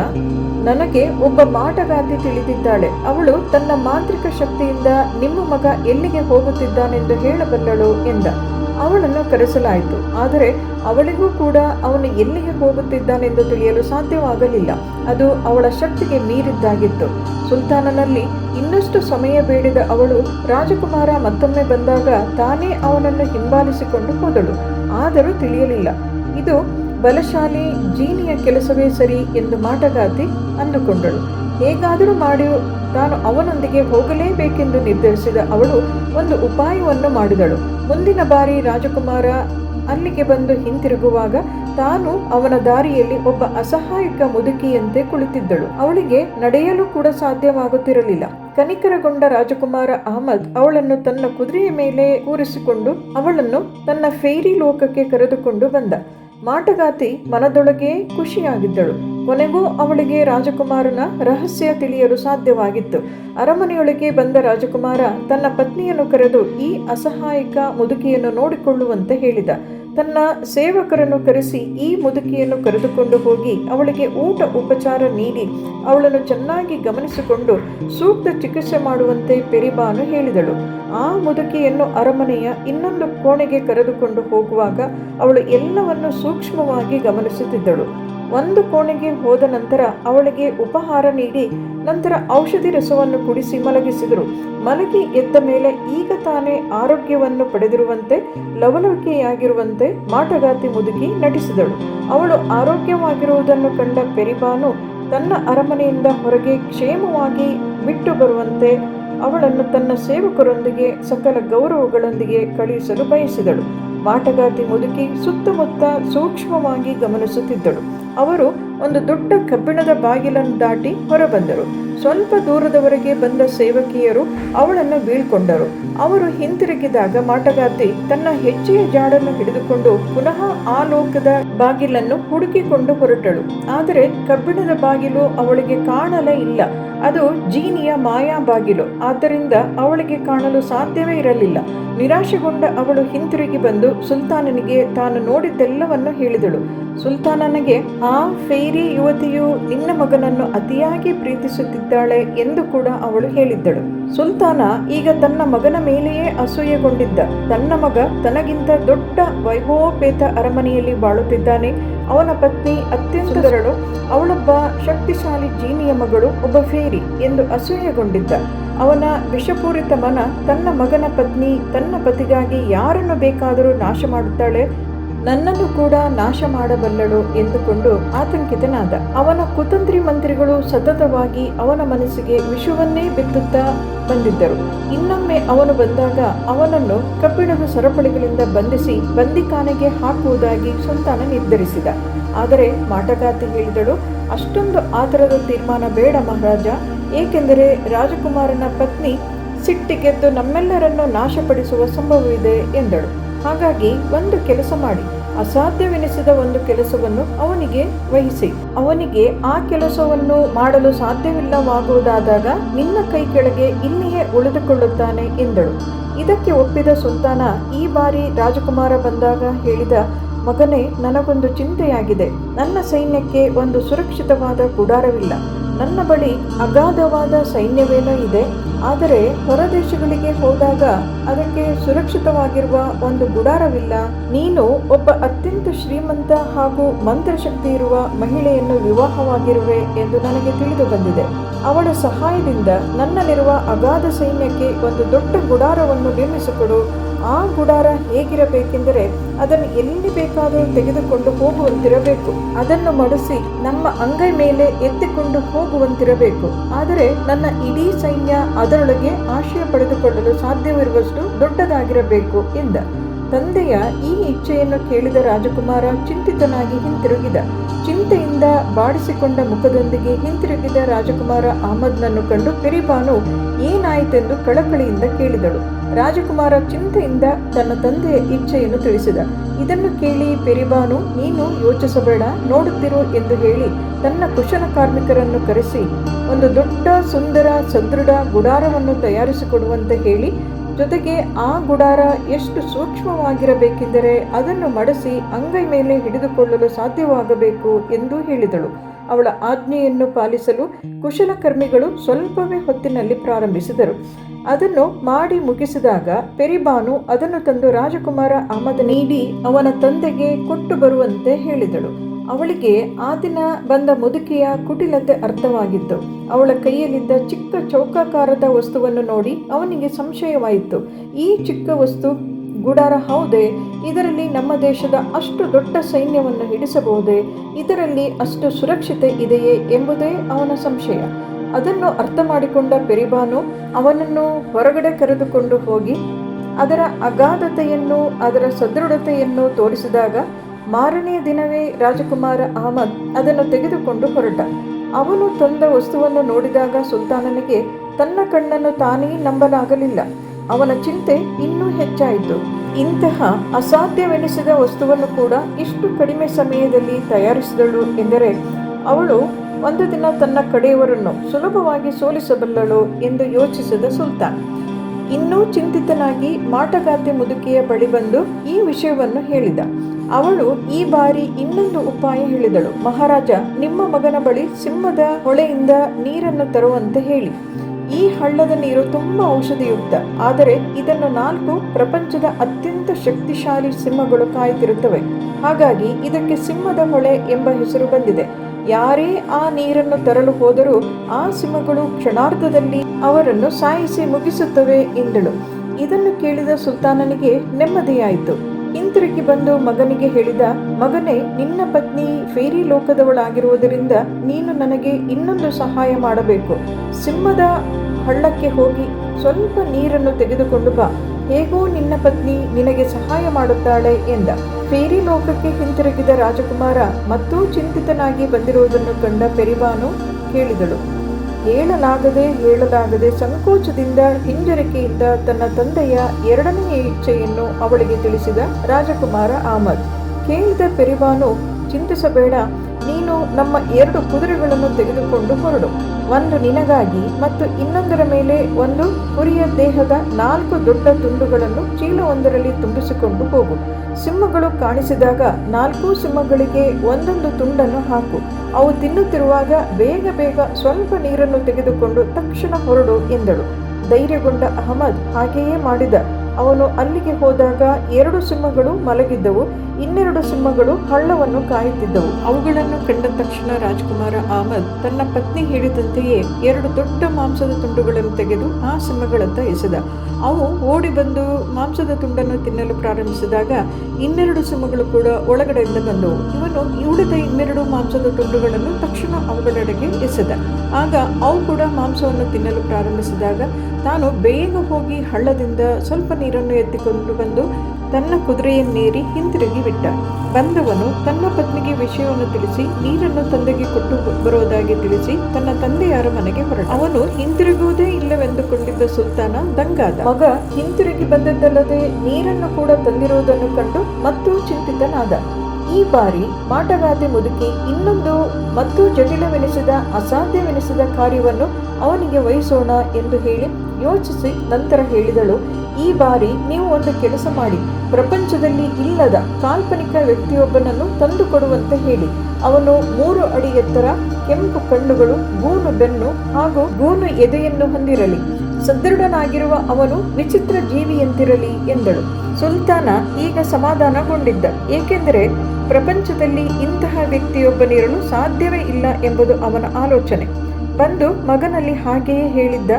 ನನಗೆ ಒಬ್ಬ ಮಾಟಗಾತಿ ತಿಳಿದಿದ್ದಾಳೆ. ಅವಳು ತನ್ನ ಮಾಂತ್ರಿಕ ಶಕ್ತಿಯಿಂದ ನಿಮ್ಮ ಮಗ ಎಲ್ಲಿಗೆ ಹೋಗುತ್ತಿದ್ದಾನೆಂದು ಹೇಳಬಲ್ಲಳು ಎಂದ. ಅವಳನ್ನು ಕರೆಸಲಾಯಿತು. ಆದರೆ ಅವಳಿಗೂ ಕೂಡ ಅವನು ಎಲ್ಲಿಗೆ ಹೋಗುತ್ತಿದ್ದಾನೆಂದು ತಿಳಿಯಲು ಸಾಧ್ಯವಾಗಲಿಲ್ಲ. ಅದು ಅವಳ ಶಕ್ತಿಗೆ ಮೀರಿದ್ದಾಗಿತ್ತು. ಸುಲ್ತಾನನಲ್ಲಿ ಇನ್ನಷ್ಟು ಸಮಯ ಬೇಡಿದ ಅವಳು ರಾಜಕುಮಾರ ಮತ್ತೊಮ್ಮೆ ಬಂದಾಗ ತಾನೇ ಅವನನ್ನು ಹಿಂಬಾಲಿಸಿಕೊಂಡು ಹೋದಳು. ಆದರೂ ತಿಳಿಯಲಿಲ್ಲ. ಇದು ಬಲಶಾಲಿ, ಜೀನಿಯ ಕೆಲಸವೇ ಸರಿ ಎಂದು ಮಾಟಗಾತಿ ಅಂದುಕೊಂಡಳು. ಹೇಗಾದರೂ ಮಾಡಿ ತಾನು ಅವನೊಂದಿಗೆ ಹೋಗಲೇಬೇಕೆಂದು ನಿರ್ಧರಿಸಿದ ಅವಳು ಒಂದು ಉಪಾಯವನ್ನು ಮಾಡಿದಳು. ಮುಂದಿನ ಬಾರಿ ರಾಜಕುಮಾರ ಅಲ್ಲಿಗೆ ಬಂದು ಹಿಂತಿರುಗುವಾಗ ತಾನು ಅವನ ದಾರಿಯಲ್ಲಿ ಒಬ್ಬ ಅಸಹಾಯಕ ಮುದುಕಿಯಂತೆ ಕುಳಿತಿದ್ದಳು. ಅವಳಿಗೆ ನಡೆಯಲು ಕೂಡ ಸಾಧ್ಯವಾಗುತ್ತಿರಲಿಲ್ಲ. ಕನಿಕರಗೊಂಡ ರಾಜಕುಮಾರ ಅಹಮದ್ ಅವಳನ್ನು ತನ್ನ ಕುದುರೆಯ ಮೇಲೆ ಕೂರಿಸಿಕೊಂಡು ಅವಳನ್ನು ತನ್ನ ಫೇರಿ ಲೋಕಕ್ಕೆ ಕರೆದುಕೊಂಡು ಬಂದ. ಮಾಟಗಾತಿ ಮನದೊಳಗೆ ಖುಷಿಯಾಗಿದ್ದಳು. ಕೊನೆಗೂ ಅವಳಿಗೆ ರಾಜಕುಮಾರನ ರಹಸ್ಯ ತಿಳಿಯಲು ಸಾಧ್ಯವಾಗಿತ್ತು. ಅರಮನೆಯೊಳಗೆ ಬಂದ ರಾಜಕುಮಾರ ತನ್ನ ಪತ್ನಿಯನ್ನು ಕರೆದು ಈ ಅಸಹಾಯಕ ಮುದುಕಿಯನ್ನು ನೋಡಿಕೊಳ್ಳುವಂತೆ ಹೇಳಿದ. ತನ್ನ ಸೇವಕರನ್ನು ಕರೆಸಿ ಈ ಮುದುಕಿಯನ್ನು ಕರೆದುಕೊಂಡು ಹೋಗಿ ಅವಳಿಗೆ ಊಟ ಉಪಚಾರ ನೀಡಿ ಅವಳನ್ನು ಚೆನ್ನಾಗಿ ಗಮನಿಸಿಕೊಂಡು ಸೂಕ್ತ ಚಿಕಿತ್ಸೆ ಮಾಡುವಂತೆ ಪೆರಿಬಾನು ಹೇಳಿದಳು. ಆ ಮುದುಕಿಯನ್ನು ಅರಮನೆಯ ಇನ್ನೊಂದು ಕೋಣೆಗೆ ಕರೆದುಕೊಂಡು ಹೋಗುವಾಗ ಅವಳು ಎಲ್ಲವನ್ನು ಸೂಕ್ಷ್ಮವಾಗಿ ಗಮನಿಸುತ್ತಿದ್ದಳು. ಒಂದು ಕೋಣೆಗೆ ಹೋದ ನಂತರ ಅವಳಿಗೆ ಉಪಹಾರ ನೀಡಿ ನಂತರ ಔಷಧಿ ರಸವನ್ನು ಕುಡಿಸಿ ಮಲಗಿಸಿದರು. ಮಲಗಿ ಎದ್ದ ಮೇಲೆ ಈಗ ತಾನೇ ಆರೋಗ್ಯವನ್ನು ಪಡೆದಿರುವಂತೆ, ಲವಲವಿಕೆಯಾಗಿರುವಂತೆ ಮಾಟಗಾತಿ ಮುದುಕಿ ನಟಿಸಿದಳು. ಅವಳು ಆರೋಗ್ಯವಾಗಿರುವುದನ್ನು ಕಂಡ ಪೆರಿಬಾನು ತನ್ನ ಅರಮನೆಯಿಂದ ಹೊರಗೆ ಕ್ಷೇಮವಾಗಿ ಬಿಟ್ಟು ಬರುವಂತೆ ಅವಳನ್ನು ತನ್ನ ಸೇವಕರೊಂದಿಗೆ ಸಕಲ ಗೌರವಗಳೊಂದಿಗೆ ಕಳುಹಿಸಲು ಬಯಸಿದಳು. ಮಾಟಗಾತಿ ಮುದುಕಿ ಸುತ್ತಮುತ್ತ ಸೂಕ್ಷ್ಮವಾಗಿ ಗಮನಿಸುತ್ತಿದ್ದಳು. ಅವರು ಒಂದು ದೊಡ್ಡ ಕಬ್ಬಿಣದ ಬಾಗಿಲನ್ನು ದಾಟಿ ಹೊರಬಂದರು. ಸ್ವಲ್ಪ ದೂರದವರೆಗೆ ಬಂದ ಸೇವಕಿಯರು ಅವಳನ್ನು ಬೀಳ್ಕೊಂಡರು. ಅವರು ಹಿಂತಿರುಗಿದಾಗ ಮಾಟಗಾತಿ ತನ್ನ ಹೆಜ್ಜೆಯ ಜಾಡನ್ನು ಹಿಡಿದುಕೊಂಡು ಪುನಃ ಆ ಲೋಕದ ಬಾಗಿಲನ್ನು ಹುಡುಕಿಕೊಂಡು ಹೊರಟಳು. ಆದರೆ ಕಬ್ಬಿಣದ ಬಾಗಿಲು ಅವಳಿಗೆ ಕಾಣಲೇ ಇಲ್ಲ. ಅದು ಜೀನಿಯ ಮಾಯಾ ಬಾಗಿಲು. ಆದ್ದರಿಂದ ಅವಳಿಗೆ ಕಾಣಲು ಸಾಧ್ಯವೇ ಇರಲಿಲ್ಲ. ನಿರಾಶೆಗೊಂಡ ಅವಳು ಹಿಂತಿರುಗಿ ಬಂದು ಸುಲ್ತಾನನಿಗೆ ತಾನು ನೋಡಿದ್ದೆಲ್ಲವನ್ನು ಹೇಳಿದಳು. ಸುಲ್ತಾನನಿಗೆ, ಆ ಫೇರಿ ಯುವತಿಯು ನಿನ್ನ ಮಗನನ್ನು ಅತಿಯಾಗಿ ಪ್ರೀತಿಸುತ್ತಿದ್ದಾಳೆ ಎಂದು ಕೂಡ ಅವಳು ಹೇಳಿದ್ದಳು. ಸುಲ್ತಾನ ಈಗ ತನ್ನ ಮಗನ ಮೇಲೆಯೇ ಅಸೂಯೆಗೊಂಡಿದ್ದ. ತನ್ನ ಮಗ ತನಗಿಂತ ದೊಡ್ಡ ವೈಭವೋಪೇತ ಅರಮನೆಯಲ್ಲಿ ಬಾಳುತ್ತಿದ್ದಾನೆ. ಅವನ ಪತ್ನಿ ಅತ್ಯಂತ ಸರಳು, ಅವಳೊಬ್ಬ ಶಕ್ತಿಶಾಲಿ ಜೀನಿಯ ಮಗಳು, ಒಬ್ಬ ಫೇರಿ ಎಂದು ಅಸೂಯೆಗೊಂಡಿದ್ದ. ಅವನ ವಿಷಪೂರಿತ ಮನ ತನ್ನ ಮಗನ ಪತ್ನಿ ತನ್ನ ಪತಿಗಾಗಿ ಯಾರನ್ನು ಬೇಕಾದರೂ ನಾಶ ಮಾಡುತ್ತಾಳೆ. ನನ್ನನ್ನು ಕೂಡ ನಾಶ ಮಾಡಬಲ್ಲಳು ಎಂದುಕೊಂಡು ಆತಂಕಿತನಾದ. ಅವನ ಕುತಂತ್ರಿ ಮಂತ್ರಿಗಳು ಸತತವಾಗಿ ಅವನ ಮನಸ್ಸಿಗೆ ವಿಷವನ್ನೇ ಬಿತ್ತುತ್ತಾ ಬಂದಿದ್ದರು. ಇನ್ನೊಮ್ಮೆ ಅವನು ಬಂದಾಗ ಅವನನ್ನು ಕಬ್ಬಿಣದ ಸರಪಳಿಗಳಿಂದ ಬಂಧಿಸಿ ಬಂದಿಖಾನೆಗೆ ಹಾಕುವುದಾಗಿ ಸುಲ್ತಾನ ನಿರ್ಧರಿಸಿದ. ಆದರೆ ಮಾಟಗಾತಿ ಹೇಳಿದಳು, ಅಷ್ಟೊಂದು ಆತರದ ತೀರ್ಮಾನ ಬೇಡ ಮಹಾರಾಜ. ಏಕೆಂದರೆ ರಾಜಕುಮಾರನ ಪತ್ನಿ ಸಿಟ್ಟಿಗೆದ್ದು ನಮ್ಮೆಲ್ಲರನ್ನು ನಾಶಪಡಿಸುವ ಸಂಭವವಿದೆ ಎಂದಳು. ಹಾಗಾಗಿ ಒಂದು ಕೆಲಸ ಮಾಡಿ. ಅಸಾಧ್ಯವೆನಿಸಿದ ಒಂದು ಕೆಲಸವನ್ನು ಅವನಿಗೆ ವಹಿಸಿ. ಅವನಿಗೆ ಆ ಕೆಲಸವನ್ನು ಮಾಡಲು ಸಾಧ್ಯವಿಲ್ಲವಾಗುವುದಾದಾಗ ನಿನ್ನ ಕೈ ಕೆಳಗೆ ಇಲ್ಲಿಯೇ ಉಳಿದುಕೊಳ್ಳುತ್ತಾನೆ ಎಂದಳು. ಇದಕ್ಕೆ ಒಪ್ಪಿದ ಸುಲ್ತಾನ ಈ ಬಾರಿ ರಾಜಕುಮಾರ ಬಂದಾಗ ಹೇಳಿದ, ಮಗನೇ, ನನಗೊಂದು ಚಿಂತೆಯಾಗಿದೆ. ನನ್ನ ಸೈನ್ಯಕ್ಕೆ ಒಂದು ಸುರಕ್ಷಿತವಾದ ಗುಡಾರವಿಲ್ಲ. ನನ್ನ ಬಳಿ ಅಗಾಧವಾದ ಸೈನ್ಯವೇನೋ ಇದೆ. ಆದರೆ ಹೊರದೇಶಗಳಿಗೆ ಹೋದಾಗ ಅದಕ್ಕೆ ಸುರಕ್ಷಿತವಾಗಿರುವ ಒಂದು ಗುಡಾರವಿಲ್ಲ. ನೀನು ಒಬ್ಬ ಅತ್ಯಂತ ಶ್ರೀಮಂತ ಹಾಗೂ ಮಂತ್ರಶಕ್ತಿ ಇರುವ ಮಹಿಳೆಯನ್ನು ವಿವಾಹವಾಗಿರುವೆ ಎಂದು ನನಗೆ ತಿಳಿದು ಬಂದಿದೆ. ಅವಳ ಸಹಾಯದಿಂದ ನನ್ನಲ್ಲಿರುವ ಅಗಾಧ ಸೈನ್ಯಕ್ಕೆ ಒಂದು ದೊಡ್ಡ ಗುಡಾರವನ್ನು ನಿರ್ಮಿಸಿಕೊಡು. ಆ ಗುಡಾರ ಹೇಗಿರಬೇಕೆಂದರೆ ಅದನ್ನು ಎಲ್ಲಿ ಬೇಕಾದರೂ ತೆಗೆದುಕೊಂಡು ಹೋಗುವಂತಿರಬೇಕು. ಅದನ್ನು ಮಡಿಸಿ ನಮ್ಮ ಅಂಗೈ ಮೇಲೆ ಎತ್ತಿಕೊಂಡು ಹೋಗುವಂತಿರಬೇಕು. ಆದರೆ ನನ್ನ ಇಡೀ ಸೈನ್ಯ ಅದರೊಳಗೆ ಆಶಯ ಪಡೆದುಕೊಳ್ಳಲು ಸಾಧ್ಯವಿರುವಷ್ಟು ದೊಡ್ಡದಾಗಿರಬೇಕು ಎಂದ. ತಂದೆಯ ಈ ಇಚ್ಛೆಯನ್ನು ಕೇಳಿದ ರಾಜಕುಮಾರ ಚಿಂತಿತನಾಗಿ ಹಿಂತಿರುಗಿದ. ಚಿಂತೆಯಿಂದ ಬಾಡಿಸಿಕೊಂಡ ಮುಖದೊಂದಿಗೆ ಹಿಂತಿರುಗಿದ ರಾಜಕುಮಾರ ಅಹಮದ್ನನ್ನು ಕಂಡು ಪಿರಿಬಾನು ಏನಾಯಿತೆಂದು ಕಳಕಳಿಯಿಂದ ಕೇಳಿದಳು. ರಾಜಕುಮಾರ ಚಿಂತೆಯಿಂದ ತನ್ನ ತಂದೆಯ ಇಚ್ಛೆಯನ್ನು ತಿಳಿಸಿದ. ಇದನ್ನು ಕೇಳಿ ಪೆರಿಬಾನು, ನೀನು ಯೋಚಿಸಬೇಡ, ನೋಡುತ್ತಿರು ಎಂದು ಹೇಳಿ ತನ್ನ ಕುಶಲ ಕಾರ್ಮಿಕರನ್ನು ಕರೆಸಿ, ಒಂದು ದೊಡ್ಡ, ಸುಂದರ, ಸದೃಢ ಗುಡಾರವನ್ನು ತಯಾರಿಸಿಕೊಡುವಂತೆ ಹೇಳಿ ಜೊತೆಗೆ ಆ ಗುಡಾರ ಎಷ್ಟು ಸೂಕ್ಷ್ಮವಾಗಿರಬೇಕೆಂದರೆ ಅದನ್ನು ಮಡಸಿ ಅಂಗೈ ಮೇಲೆ ಹಿಡಿದುಕೊಳ್ಳಲು ಸಾಧ್ಯವಾಗಬೇಕು ಎಂದು ಹೇಳಿದಳು. ಅವಳ ಆಜ್ಞೆಯನ್ನು ಪಾಲಿಸಲು ಕುಶಲಕರ್ಮಿಗಳು ಸ್ವಲ್ಪವೇ ಹೊತ್ತಿನಲ್ಲಿ ಪ್ರಾರಂಭಿಸಿದರು. ಅದನ್ನು ಮಾಡಿ ಮುಗಿಸಿದಾಗ ಪೆರಿಬಾನು ಅದನ್ನು ತಂದು ರಾಜಕುಮಾರ ಅಹಮದ್ ನೀಡಿ ಅವನ ತಂದೆಗೆ ಕೊಟ್ಟು ಬರುವಂತೆ ಹೇಳಿದಳು. ಅವಳಿಗೆ ಆ ದಿನ ಬಂದ ಮುದುಕಿಯ ಕುಟಿಲತೆ ಅರ್ಥವಾಗಿತ್ತು. ಅವಳ ಕೈಯಲ್ಲಿದ್ದ ಚಿಕ್ಕ ಚೌಕಾಕಾರದ ವಸ್ತುವನ್ನು ನೋಡಿ ಅವನಿಗೆ ಸಂಶಯವಾಯಿತು. ಈ ಚಿಕ್ಕ ವಸ್ತು, ಗುಡಾರ ಹೌದೇ, ಇದರಲ್ಲಿ ನಮ್ಮ ದೇಶದ ಅಷ್ಟು ದೊಡ್ಡ ಸೈನ್ಯವನ್ನು ಹಿಡಿಸಬಹುದೇ, ಇದರಲ್ಲಿ ಅಷ್ಟು ಸುರಕ್ಷತೆ ಇದೆಯೇ ಎಂಬುದೇ ಅವನ ಸಂಶಯ. ಅದನ್ನು ಅರ್ಥ ಮಾಡಿಕೊಂಡ ಪೆರಿಬಾನು ಅವನನ್ನು ಹೊರಗಡೆ ಕರೆದುಕೊಂಡು ಹೋಗಿ, ಅದರ ಅಗಾಧತೆಯನ್ನು ಅದರ ಸದೃಢತೆಯನ್ನು ತೋರಿಸಿದಾಗ ಮಾರನೆಯ ದಿನವೇ ರಾಜಕುಮಾರ ಅಹಮದ್ ಅದನ್ನು ತೆಗೆದುಕೊಂಡು ಹೊರಟ. ಅವನು ತಂದ ವಸ್ತುವನ್ನು ನೋಡಿದಾಗ ಸುಲ್ತಾನನಿಗೆ, ತನ್ನ ಕಣ್ಣನ್ನು ತಾನೇ ನಂಬಲಾಗಲಿಲ್ಲ. ಅವನ ಚಿಂತೆ ಇನ್ನೂ ಹೆಚ್ಚಾಯಿತು. ಇಂತಹ ಅಸಾಧ್ಯವೆನಿಸಿದ ವಸ್ತುವನ್ನು ಕೂಡ ಇಷ್ಟು ಕಡಿಮೆ ಸಮಯದಲ್ಲಿ ತಯಾರಿಸಿದಳು ಎಂದರೆ, ಅವಳು ಒಂದು ದಿನ ತನ್ನ ಕಡೆಯವರನ್ನು ಸುಲಭವಾಗಿ ಸೋಲಿಸಬಲ್ಲಳು ಎಂದು ಯೋಚಿಸಿದ ಸುಲ್ತಾನ್. ಇನ್ನೂ ಚಿಂತಿತನಾಗಿ ಮಾಟಗಾತಿ ಮುದುಕಿಯ ಬಳಿ ಬಂದು ಈ ವಿಷಯವನ್ನು ಹೇಳಿದ. ಅವಳು ಈ ಬಾರಿ ಇನ್ನೊಂದು ಉಪಾಯ ಹೇಳಿದಳು. ಮಹಾರಾಜ, ನಿಮ್ಮ ಮಗನ ಬಳಿ ಸಿಂಹದ ಹೊಳೆಯಿಂದ ನೀರನ್ನು ತರುವಂತೆ ಹೇಳಿ. ಈ ಹಳ್ಳದ ನೀರು ತುಂಬಾ ಔಷಧಿಯುಕ್ತ. ಆದರೆ ಇದನ್ನು ನಾಲ್ಕು ಪ್ರಪಂಚದ ಅತ್ಯಂತ ಶಕ್ತಿಶಾಲಿ ಸಿಂಹಗಳು ಕಾಯ್ತಿರುತ್ತವೆ. ಹಾಗಾಗಿ ಇದಕ್ಕೆ ಸಿಂಹದ ಹೊಳೆ ಎಂಬ ಹೆಸರು ಬಂದಿದೆ. ಯಾರೇ ಆ ನೀರನ್ನು ತರಲು ಹೋದರೂ ಆ ಸಿಂಹಗಳು ಕ್ಷಣಾರ್ಧದಲ್ಲಿ ಅವರನ್ನು ಸಾಯಿಸಿ ಮುಗಿಸುತ್ತವೆ ಎಂದಳು. ಇದನ್ನು ಕೇಳಿದ ಸುಲ್ತಾನನಿಗೆ ನೆಮ್ಮದಿಯಾಯಿತು. ಹಿಂತಿರುಗಿ ಬಂದು ಮಗನಿಗೆ ಹೇಳಿದ, ಮಗನೇ, ನಿನ್ನ ಪತ್ನಿ ಫೇರಿ ಲೋಕದವಳಾಗಿರುವುದರಿಂದ ನೀನು ನನಗೆ ಇನ್ನೊಂದು ಸಹಾಯ ಮಾಡಬೇಕು. ಸಿಂಹದ ಹಳ್ಳಕ್ಕೆ ಹೋಗಿ ಸ್ವಲ್ಪ ನೀರನ್ನು ತೆಗೆದುಕೊಂಡು ಬಾ. ಹೇಗೋ ನಿನ್ನ ಪತ್ನಿ ನಿನಗೆ ಸಹಾಯ ಮಾಡುತ್ತಾಳೆ ಎಂದ. ಫೇರಿ ಲೋಕಕ್ಕೆ ಹಿಂತಿರುಗಿದ ರಾಜಕುಮಾರ ಮತ್ತೂ ಚಿಂತಿತನಾಗಿ ಬಂದಿರುವುದನ್ನು ಕಂಡ ಪೆರಿಬಾನು ಕೇಳಿದಳು. ಹೇಳಲಾಗದೆ ಹೇಳಲಾಗದೆ ಸಂಕೋಚದಿಂದ ಹಿಂಜರಿಕೆಯಿಂದ ತನ್ನ ತಂದೆಯ ಎರಡನೆಯ ಇಚ್ಛೆಯನ್ನು ಅವಳಿಗೆ ತಿಳಿಸಿದ ರಾಜಕುಮಾರ ಆಮದ್. ಕೇಳಿದ ಪೆರಿಬಾನು ಚಿಂತಿಸಬೇಡ. ನೀನು ನಮ್ಮ ಎರಡು ಕುದುರೆಗಳನ್ನು ತೆಗೆದುಕೊಂಡು ಹೊರಡು. ಒಂದು ನಿನಗಾಗಿ ಮತ್ತು ಇನ್ನೊಂದರ ಮೇಲೆ ಒಂದು ಕುರಿಯ ದೇಹದ ನಾಲ್ಕು ದೊಡ್ಡ ತುಂಡುಗಳನ್ನು ಚೀಲವೊಂದರಲ್ಲಿ ತುಂಬಿಸಿಕೊಂಡು ಹೋಗು. ಸಿಂಹಗಳು ಕಾಣಿಸಿದಾಗ ನಾಲ್ಕು ಸಿಂಹಗಳಿಗೆ ಒಂದೊಂದು ತುಂಡನ್ನು ಹಾಕು. ಅವು ತಿನ್ನುತ್ತಿರುವಾಗ ಬೇಗ ಬೇಗ ಸ್ವಲ್ಪ ನೀರನ್ನು ತೆಗೆದುಕೊಂಡು ತಕ್ಷಣ ಹೊರಡು ಎಂದಳು. ಧೈರ್ಯಗೊಂಡ ಅಹಮದ್ ಹಾಗೆಯೇ ಮಾಡಿದ. ಅವನು ಅಲ್ಲಿಗೆ ಹೋದಾಗ ಎರಡು ಸಿಂಹಗಳು ಮಲಗಿದ್ದವು, ಇನ್ನೆರಡು ಸಿಂಹಗಳು ಹಳ್ಳವನ್ನು ಕಾಯುತ್ತಿದ್ದವು. ಅವುಗಳನ್ನು ಕಂಡ ತಕ್ಷಣ ರಾಜ್ಕುಮಾರ ಆಮದ್ ತನ್ನ ಪತ್ನಿ ಹೇಳಿದಂತೆಯೇ ಎರಡು ದೊಡ್ಡ ಮಾಂಸದ ತುಂಡುಗಳನ್ನು ತೆಗೆದು ಆ ಸಿಂಹಗಳತ್ತ ಎಸೆದ. ಅವು ಓಡಿ ಬಂದು ಮಾಂಸದ ತುಂಡನ್ನು ತಿನ್ನಲು ಪ್ರಾರಂಭಿಸಿದಾಗ ಇನ್ನೆರಡು ಸಿಂಹಗಳು ಕೂಡ ಒಳಗಡೆಯಿಂದ ಬಂದವು. ಇವನು ಉಳಿದ ಇನ್ನೆರಡು ಮಾಂಸದ ತುಂಡುಗಳನ್ನು ತಕ್ಷಣ ಅವುಗಳೆಡೆಗೆ ಎಸೆದ. ಆಗ ಅವು ಕೂಡ ಮಾಂಸವನ್ನು ತಿನ್ನಲು ಪ್ರಾರಂಭಿಸಿದಾಗ ತಾನು ಬೇಗ ಹೋಗಿ ಹಳ್ಳದಿಂದ ಸ್ವಲ್ಪ ನೀರನ್ನು ಎತ್ತಿಕೊಂಡು ಬಂದು ತನ್ನ ಕುದುರೆಯನ್ನೇರಿ ಹಿಂತಿರುಗಿ ಬಿಟ್ಟ. ಬಂದವನು ತನ್ನ ಪತ್ನಿಗೆ ವಿಷಯವನ್ನು ತಿಳಿಸಿ, ನೀರನ್ನು ತಂದೆಗೆ ಕೊಟ್ಟು ಬರುವುದಾಗಿ ತಿಳಿಸಿ ತನ್ನ ತಂದೆಯಾರ ಮನೆಗೆ ಹೊರಟ. ಅವನು ಹಿಂತಿರುಗುವುದೇ ಇಲ್ಲವೆಂದುಕೊಂಡಿದ್ದ ಸುಲ್ತಾನ ದಂಗಾದ. ಮಗ ಹಿಂತಿರುಗಿ ಬಂದದ್ದಲ್ಲದೆ ನೀರನ್ನು ಕೂಡ ತಂದಿರುವುದನ್ನು ಕಂಡು ಮತ್ತೂ ಚಿಂತಿತನಾದ. ಈ ಬಾರಿ ಮಾಟಗಾದೆ ಮುದುಕಿ ಇನ್ನೊಂದು ಮತ್ತು ಜಟಿಲವೆನಿಸಿದ, ಅಸಾಧ್ಯವೆನಿಸಿದ ಕಾರ್ಯವನ್ನು ಅವನಿಗೆ ವಹಿಸೋಣ ಎಂದು ಹೇಳಿ ಯೋಚಿಸಿ ನಂತರ ಹೇಳಿದಳು ಈ ಬಾರಿ ನೀವು ಒಂದು ಕೆಲಸ ಮಾಡಿ. ಪ್ರಪಂಚದಲ್ಲಿ ಇಲ್ಲದ ಕಾಲ್ಪನಿಕ ವ್ಯಕ್ತಿಯೊಬ್ಬನನ್ನು ತಂದುಕೊಡುವಂತೆ ಹೇಳಿ. ಅವನು ಮೂರು ಅಡಿ ಎತ್ತರ, ಕೆಂಪು ಕಣ್ಣುಗಳು, ಗೂನು ಬೆನ್ನು ಹಾಗೂ ಗೂನು ಎದೆಯನ್ನು ಹೊಂದಿರಲಿ. ಸದೃಢನಾಗಿರುವ ಅವನು ವಿಚಿತ್ರ ಜೀವಿಯಂತಿರಲಿ ಎಂದಳು. ಸುಲ್ತಾನ ಈಗ ಸಮಾಧಾನಗೊಂಡಿದ್ದ. ಏಕೆಂದರೆ ಪ್ರಪಂಚದಲ್ಲಿ ಇಂತಹ ವ್ಯಕ್ತಿಯೊಬ್ಬನಿರಲು ಸಾಧ್ಯವೇ ಇಲ್ಲ ಎಂಬುದು ಅವನ ಆಲೋಚನೆ. ಬಂದು ಮಗನಲ್ಲಿ ಹಾಗೆಯೇ ಹೇಳಿದ್ದ.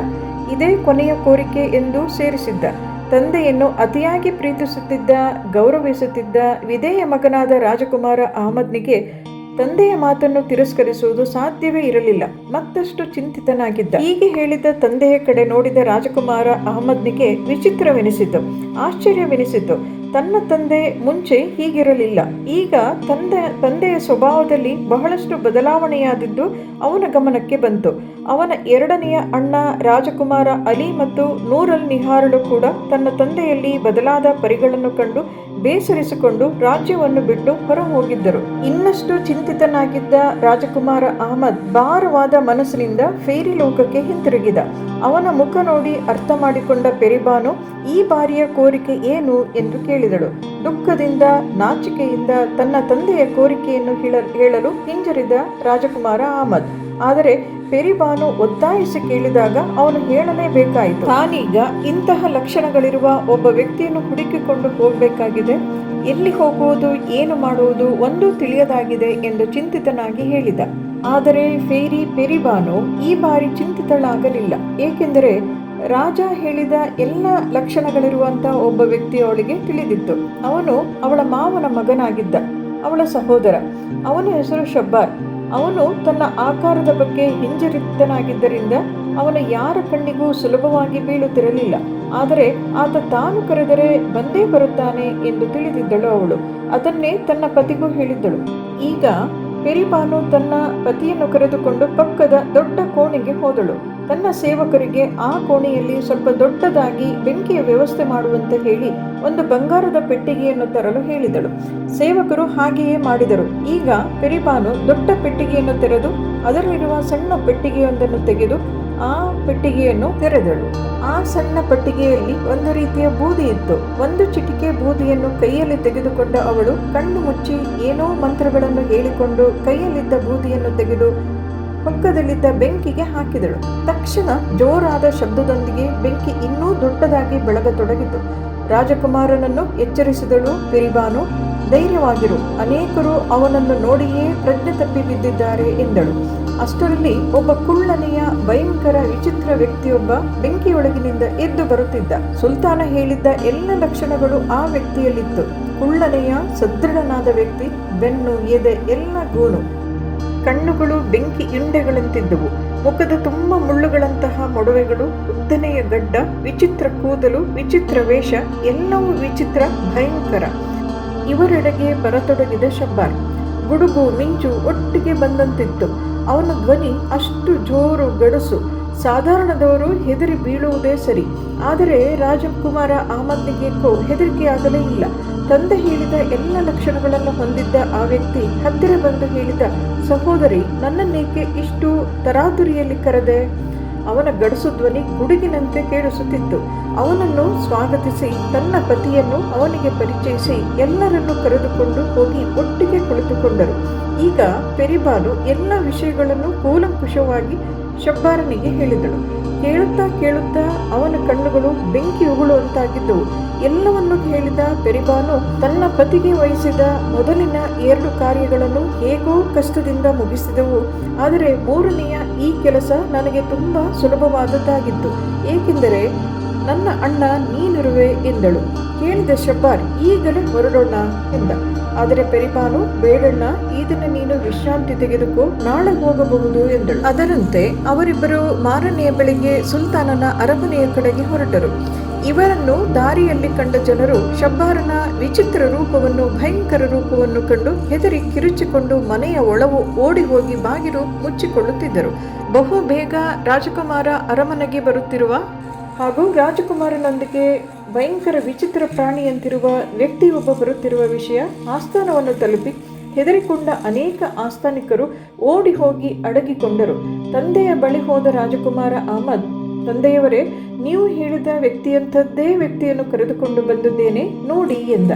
ಇದೇ ಕೊನೆಯ ಕೋರಿಕೆ ಎಂದು ಸೇರಿಸಿದ್ದ. ತಂದೆಯನ್ನು ಅತಿಯಾಗಿ ಪ್ರೀತಿಸುತ್ತಿದ್ದ, ಗೌರವಿಸುತ್ತಿದ್ದ ವಿಧೇಯ ಮಗನಾದ ರಾಜಕುಮಾರ ಅಹಮದ್ನಿಗೆ ತಂದೆಯ ಮಾತನ್ನು ತಿರಸ್ಕರಿಸುವುದು ಸಾಧ್ಯವೇ ಇರಲಿಲ್ಲ. ಮತ್ತಷ್ಟು ಚಿಂತಿತನಾಗಿದ್ದ. ಹೀಗೆ ಹೇಳಿದ ತಂದೆಯ ಕಡೆ ನೋಡಿದ ರಾಜಕುಮಾರ ಅಹಮದ್ನಿಗೆ ವಿಚಿತ್ರವೆನಿಸಿತು, ಆಶ್ಚರ್ಯವೆನಿಸಿತು. ತನ್ನ ತಂದೆ ಮುಂಚೆ ಹೀಗಿರಲಿಲ್ಲ. ಈಗ ತಂದೆ, ತಂದೆಯ ಸ್ವಭಾವದಲ್ಲಿ ಬಹಳಷ್ಟು ಬದಲಾವಣೆಯಾದದ್ದು ಅವನ ಗಮನಕ್ಕೆ ಬಂತು. ಅವನ ಎರಡನೆಯ ಅಣ್ಣ ರಾಜಕುಮಾರ ಅಲಿ ಮತ್ತು ನೂರಲ್ ನಿಹಾರಳು ಕೂಡ ತನ್ನ ತಂದೆಯಲ್ಲಿ ಬದಲಾದ ಪರಿಗಳನ್ನು ಕಂಡು ಬೇಸರಿಸಿಕೊಂಡು ರಾಜ್ಯವನ್ನು ಬಿಟ್ಟು ಹೊರ ಹೋಗಿದ್ದರು ಇನ್ನಷ್ಟು ಚಿಂತಿತನಾಗಿದ್ದ ರಾಜಕುಮಾರ ಅಹಮದ್ ಭಾರವಾದ ಮನಸ್ಸಿನಿಂದ ಫೇರಿ ಲೋಕಕ್ಕೆ ಹಿಂತಿರುಗಿದ. ಅವನ ಮುಖ ನೋಡಿ ಅರ್ಥ ಮಾಡಿಕೊಂಡ ಪೆರಿಬಾನು, ಈ ಬಾರಿಯ ಕೋರಿಕೆ ಏನು? ಎಂದು ಕೇಳಿದಳು. ದುಃಖದಿಂದ, ನಾಚಿಕೆಯಿಂದ ತನ್ನ ತಂದೆಯ ಕೋರಿಕೆಯನ್ನು ಹೇಳ- ಹೇಳಲು ಹಿಂಜರಿದ ರಾಜಕುಮಾರ ಅಹಮದ್. ಆದರೆ ಪೆರಿಬಾನು ಒತ್ತಾಯಿಸಿ ಕೇಳಿದಾಗ ಅವನು ಹೇಳಲೇಬೇಕಾಯಿತು. ತಾನೀಗ ಇಂತಹ ಲಕ್ಷಣಗಳಿರುವ ಒಬ್ಬ ವ್ಯಕ್ತಿಯನ್ನು ಹುಡುಕಿಕೊಂಡು ಹೋಗಬೇಕಾಗಿದೆ. ಎಲ್ಲಿ ಹೋಗುವುದು, ಏನು ಮಾಡುವುದು ಒಂದೂ ತಿಳಿಯದಾಗಿದೆ ಎಂದು ಚಿಂತಿತನಾಗಿ ಹೇಳಿದ. ಆದರೆ ಫೇರಿ ಪೆರಿಬಾನು ಈ ಬಾರಿ ಚಿಂತಿತಳಾಗಲಿಲ್ಲ. ಏಕೆಂದರೆ ರಾಜ ಹೇಳಿದ ಎಲ್ಲ ಲಕ್ಷಣಗಳಿರುವಂತಹ ಒಬ್ಬ ವ್ಯಕ್ತಿ ಅವಳಿಗೆ ತಿಳಿದಿತ್ತು. ಅವನು ಅವಳ ಮಾವನ ಮಗನಾಗಿದ್ದ. ಅವಳ ಸಹೋದರ. ಅವನ ಹೆಸರು ಶಬ್ಬಾರ್. ಅವನು ತನ್ನ ಆಕಾರದ ಬಗ್ಗೆ ಹಿಂಜರಿತನಾಗಿದ್ದರಿಂದ ಅವನು ಯಾರ ಕಣ್ಣಿಗೂ ಸುಲಭವಾಗಿ ಬೀಳುತ್ತಿರಲಿಲ್ಲ. ಆದರೆ ಆತ ತಾನು ಕರೆದರೆ ಬಂದೇ ಬರುತ್ತಾನೆ ಎಂದು ತಿಳಿದಿದ್ದಳು ಅವಳು. ಅದನ್ನೇ ತನ್ನ ಪತಿಗೂ ಹೇಳಿದ್ದಳು. ಈಗ ಪೆರಿಬಾನು ತನ್ನ ಪತಿಯನ್ನು ಕರೆದುಕೊಂಡು ಪಕ್ಕದ ದೊಡ್ಡ ಕೋಣೆಗೆ ಹೋದಳು. ತನ್ನ ಸೇವಕರಿಗೆ ಆ ಕೋಣೆಯಲ್ಲಿ ಸ್ವಲ್ಪ ದೊಡ್ಡದಾಗಿ ಬೆಂಕಿಯ ವ್ಯವಸ್ಥೆ ಮಾಡುವಂತೆ ಹೇಳಿ ಒಂದು ಬಂಗಾರದ ಪೆಟ್ಟಿಗೆಯನ್ನು ತರಲು ಹೇಳಿದಳು. ಸೇವಕರು ಹಾಗೆಯೇ ಮಾಡಿದರು. ಈಗ ಪೆರಿಬಾನು ದೊಡ್ಡ ಪೆಟ್ಟಿಗೆಯನ್ನು ತೆರೆದು, ಅದರಲ್ಲಿರುವ ಸಣ್ಣ ಪೆಟ್ಟಿಗೆಯೊಂದನ್ನು ತೆಗೆದು ಆ ಪೆಟ್ಟಿಗೆಯನ್ನು ತೆರೆದಳು. ಆ ಸಣ್ಣ ಪೆಟ್ಟಿಗೆಯಲ್ಲಿ ಒಂದು ರೀತಿಯ ಬೂದಿ ಇತ್ತು. ಒಂದು ಚಿಟಿಕೆ ಬೂದಿಯನ್ನು ಕೈಯಲ್ಲಿ ತೆಗೆದುಕೊಂಡ ಅವಳು ಕಣ್ಣು ಮುಚ್ಚಿ ಏನೋ ಮಂತ್ರಗಳನ್ನು ಹೇಳಿಕೊಂಡು ಕೈಯಲ್ಲಿದ್ದ ಬೂದಿಯನ್ನು ತೆಗೆದು ಪಕ್ಕದಲ್ಲಿದ್ದ ಬೆಂಕಿಗೆ ಹಾಕಿದಳು. ತಕ್ಷಣ ಜೋರಾದ ಶಬ್ದದೊಂದಿಗೆ ಬೆಂಕಿ ಇನ್ನೂ ದೊಡ್ಡದಾಗಿ ಬೆಳಗತೊಡಗಿತು. ರಾಜಕುಮಾರನನ್ನು ಎಚ್ಚರಿಸಿದಳು ಪಿರಿಬಾನು, ಧೈರ್ಯವಾಗಿರು, ಅನೇಕರು ಅವನನ್ನು ನೋಡಿಯೇ ಪ್ರಜ್ಞೆ ತಪ್ಪಿ ಬಿದ್ದಿದ್ದಾರೆ ಎಂದಳು. ಅಷ್ಟರಲ್ಲಿ ಒಬ್ಬ ಕುಳ್ಳನೆಯ, ಭಯಂಕರ, ವಿಚಿತ್ರ ವ್ಯಕ್ತಿಯೊಬ್ಬ ಬೆಂಕಿಯೊಳಗಿನಿಂದ ಎದ್ದು ಬರುತ್ತಿದ್ದ. ಸುಲ್ತಾನ ಹೇಳಿದ್ದ ಎಲ್ಲ ಲಕ್ಷಣಗಳು ಆ ವ್ಯಕ್ತಿಯಲ್ಲಿತ್ತು. ಕುಳ್ಳನೆಯ, ಸದೃಢನಾದ ವ್ಯಕ್ತಿ, ಬೆನ್ನು, ಎದೆ, ಎಲ್ಲ ಗೂನು. ಕಣ್ಣುಗಳು ಬೆಂಕಿ ಇಂಡೆಗಳಂತಿದ್ದವು. ಮುಖದ ತುಂಬ ಮುಳ್ಳುಗಳಂತಹ ಮೊಡವೆಗಳು, ಉದ್ದನೆಯ ಗಡ್ಡ, ವಿಚಿತ್ರ ಕೂದಲು, ವಿಚಿತ್ರ ವೇಷ, ಎಲ್ಲವೂ ವಿಚಿತ್ರ, ಭಯಂಕರ. ಇವರೆಡೆಗೆ ಬರತೊಡಗಿದ ಶಬ್ಬಾರ್. ಗುಡುಗು, ಮಿಂಚು ಒಟ್ಟಿಗೆ ಬಂದಂತಿತ್ತು. ಅವನ ಧ್ವನಿ ಅಷ್ಟು ಜೋರು ಗಡಸು. ಸಾಧಾರಣದವರು ಹೆದರಿ ಬೀಳುವುದೇ ಸರಿ. ಆದರೆ ರಾಜಕುಮಾರ ಅಹಮದ್ನಿಗೆ ಹೆದರಿಕೆ ಆಗಲೇ ಇಲ್ಲ. ತಂದೆ ಹೇಳಿದ ಎಲ್ಲ ಲಕ್ಷಣಗಳನ್ನು ಹೊಂದಿದ್ದ ಆ ವ್ಯಕ್ತಿ ಹತ್ತಿರ ಬಂದು ಹೇಳಿದ, ಸಹೋದರಿ, ನನ್ನನ್ನೇಕೆ ಇಷ್ಟು ತರಾತುರಿಯಲ್ಲಿ ಕರೆದೆ? ಅವನ ಗಡಸು ಧ್ವನಿ ಗುಡುಗಿನಂತೆ ಕೇಳಿಸುತ್ತಿತ್ತು. ಅವನನ್ನು ಸ್ವಾಗತಿಸಿ, ತನ್ನ ಪತಿಯನ್ನು ಅವನಿಗೆ ಪರಿಚಯಿಸಿ ಎಲ್ಲರನ್ನು ಕರೆದುಕೊಂಡು ಹೋಗಿ ಒಟ್ಟಿಗೆ ಕುಳಿತುಕೊಂಡರು. ಈಗ ಪೆರಿಬಾಲು ಎಲ್ಲ ವಿಷಯಗಳನ್ನು ಕೂಲಂಕುಷವಾಗಿ ಶಬ್ಬಾರನಿಗೆ ಹೇಳಿದಳು. ಕೇಳುತ್ತಾ ಕೇಳುತ್ತಾ ಅವನ ಕಣ್ಣುಗಳು ಬೆಂಕಿ ಉಗುಳುವಂತಾಗಿದ್ದವು. ಎಲ್ಲವನ್ನು ಕೇಳಿದ ಪೆರಿಬಾನು ತನ್ನ ಪತಿಗೆ ವಹಿಸಿದ ಮೊದಲಿನ ಎರಡು ಕಾರ್ಯಗಳನ್ನು ಹೇಗೋ ಕಷ್ಟದಿಂದ ಮುಗಿಸಿದವು. ಆದರೆ ಮೂರನೆಯ ಈ ಕೆಲಸ ನನಗೆ ತುಂಬ ಸುಲಭವಾದದ್ದಾಗಿತ್ತು. ಏಕೆಂದರೆ ನನ್ನ ಅಣ್ಣ ನೀನಿರುವೆ ಎಂದಳು. ಕೇಳಿದ ಶಬ್ಬಾರ್, ಈಗಲೇ ಹೊರಡೋಣ ಎಂದ. ಆದರೆ ಪೆರಿಪಾನು, ಬೇಡಣ್ಣ ಈ ನೀನು ವಿಶ್ರಾಂತಿ ತೆಗೆದುಕೋ, ನಾಳೆ ಹೋಗಬಹುದು ಎಂದಳು. ಅದರಂತೆ ಅವರಿಬ್ಬರು ಮಾರನೆಯ ಬೆಳಿಗ್ಗೆ ಸುಲ್ತಾನನ ಅರಮನೆಯ ಕಡೆಗೆ ಹೊರಟರು. ಇವರನ್ನು ದಾರಿಯಲ್ಲಿ ಕಂಡ ಜನರು ಶಬ್ಬಾರನ ವಿಚಿತ್ರ ರೂಪವನ್ನು, ಭಯಂಕರ ರೂಪವನ್ನು ಕಂಡು ಹೆದರಿ ಕಿರುಚಿಕೊಂಡು ಮನೆಯ ಒಳವು ಓಡಿ ಹೋಗಿ ಬಾಗಿಲು ಮುಚ್ಚಿಕೊಳ್ಳುತ್ತಿದ್ದರು. ಬಹು ಬೇಗ ರಾಜಕುಮಾರ ಅರಮನೆಗೆ ಬರುತ್ತಿರುವ ಹಾಗೂ ರಾಜಕುಮಾರನೊಂದಿಗೆ ಭಯಂಕರ ವಿಚಿತ್ರ ಪ್ರಾಣಿಯಂತಿರುವ ವ್ಯಕ್ತಿಯೊಬ್ಬ ಬರುತ್ತಿರುವ ವಿಷಯ ಆಸ್ಥಾನವನ್ನು ತಲುಪಿ ಹೆದರಿಕೊಂಡ ಅನೇಕ ಆಸ್ಥಾನಿಕರು ಓಡಿ ಹೋಗಿ ಅಡಗಿಕೊಂಡರು. ತಂದೆಯ ಬಳಿ ಹೋದ ರಾಜಕುಮಾರ ಅಹಮದ್, ತಂದೆಯವರೇ, ನೀವು ಹೇಳಿದ ವ್ಯಕ್ತಿಯಂಥದ್ದೇ ವ್ಯಕ್ತಿಯನ್ನು ಕರೆದುಕೊಂಡು ಬಂದಿದ್ದೇನೆ, ನೋಡಿ ಎಂದ.